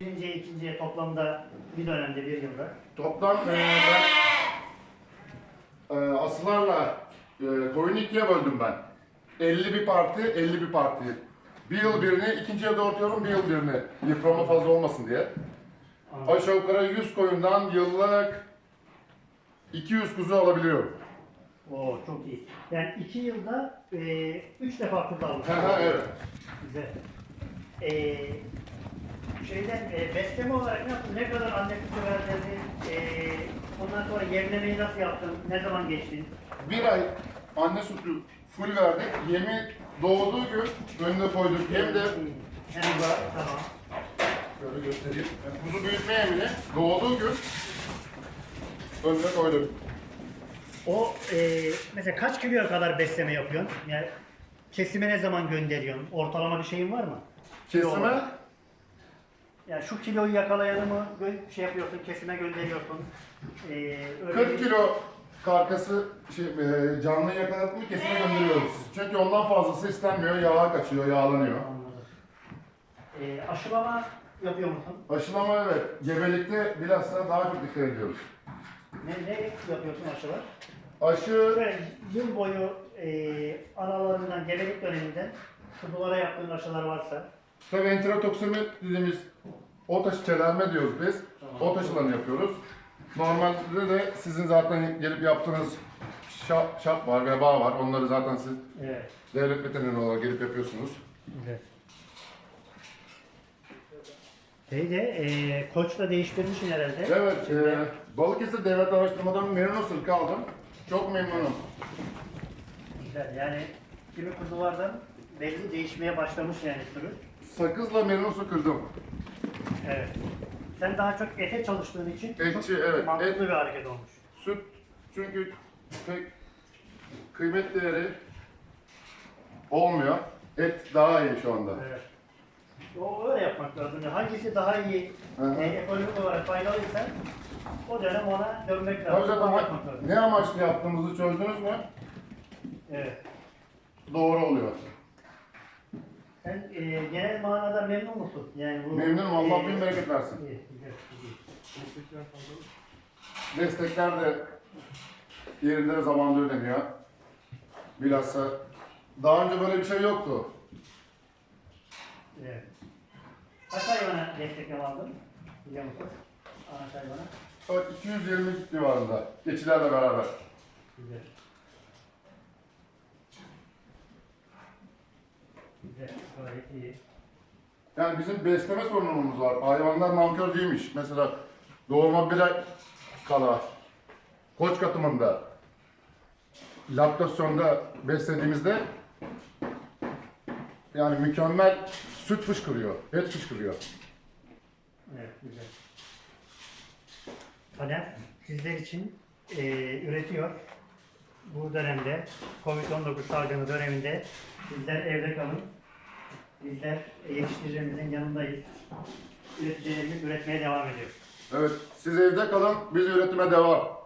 Birinciye, ikinciye toplamda bir dönemde, bir yılda. Toplam e, ben e, asılarla e, koyunu ikiye böldüm ben. 50 bir parti, 50 bir parti. Bir yıl birini, ikinciye doğurtuyorum, bir yıl birini. Yıprama fazla olmasın diye. Anladım. Aşağı yukarı 100 koyundan yıllık 200 kuzu alabiliyorum. Oo çok iyi. Yani iki yılda e, üç defa kuzu hı, evet. Güzel. E, şeyden e, besleme olarak ne yaptın? Ne kadar anne sütü verdin? E, ondan sonra yemlemeyi nasıl yaptın? Ne zaman geçtin? Bir ay anne sütü full verdik. Yemi doğduğu gün önüne koyduk. Hem de var, tamam. Şöyle göstereyim. Yani kuzu büyütme yemini doğduğu gün önüne koyduk. O e, mesela kaç kiloya kadar besleme yapıyorsun? Yani kesime ne zaman gönderiyorsun? Ortalama bir şeyin var mı? Kilo Kesime olarak. Yani şu kiloyu yakalayanı mı gö- şey yapıyorsun, kesime gönderiyorsun? E, öyle 40 bir- kilo karkası şey, e, canlı yakalatıp mı kesime gönderiyoruz. Çünkü ondan fazlası istenmiyor. Yağa kaçıyor, yağlanıyor. Anladım. E, aşılama yapıyor musun? Aşılama evet. Gebelikte bilhassa daha çok dikkat ediyoruz. Ne, ne yapıyorsun aşılar? Aşı Böyle yıl boyu e, analarından, gebelik döneminden kuzulara yaptığın aşılar varsa tabii enterotoksimi dediğimiz o taşı çelenme diyoruz biz. Tamam. O taşılarını yapıyoruz. Normalde de sizin zaten gelip yaptığınız şap, şap var, veba var. Onları zaten siz evet. devlet veterineri olarak gelip yapıyorsunuz. Evet. Şeyde e, koçla değiştirmişsin herhalde. Evet, Şimdi- e, Balıkesir Devlet Araştırmadan memnun sırkı aldım. Çok memnunum. Güzel. Yani kimi kuzulardan belli değişmeye başlamış yani sürü. Sakızla memnun su kırdım. Evet. Sen daha çok ete çalıştığın için Etçi, çok evet, mantıklı et. bir hareket olmuş. Süt çünkü pek kıymet değeri olmuyor. Et daha iyi şu anda. Evet. O öyle yapmak lazım. Yani hangisi daha iyi Hı hı. e, ekonomik olarak faydalıysa o dönem ona dönmek lazım. Onu ha- yapmak lazım. ne amaçlı yaptığımızı çözdünüz mü? Evet. Doğru oluyor. Sen e, genel manada memnun musun? Yani bu, Memnunum. Allah e, bin bereket versin. iyi, güzel, iyi. Destekler de yerinde ve zamanında ödeniyor. Bilhassa daha önce böyle bir şey yoktu. Evet. Kaç hayvana destek aldın? Biliyor musun? Anaç hayvana. Bak 220 civarında. Keçilerle beraber. Güzel. İyi. Yani bizim besleme sorunumuz var. Hayvanlar nankör değilmiş. Mesela doğuma bir ay kala koç katımında laktasyonda beslediğimizde yani mükemmel süt fışkırıyor, et fışkırıyor. Evet, güzel. Taner sizler için e, üretiyor. Bu dönemde Covid-19 salgını döneminde sizler evde kalın. Bizler yetiştiricilerimizin yanındayız. Üreticilerimiz üretmeye devam ediyor. Evet, siz evde kalın, biz üretime devam.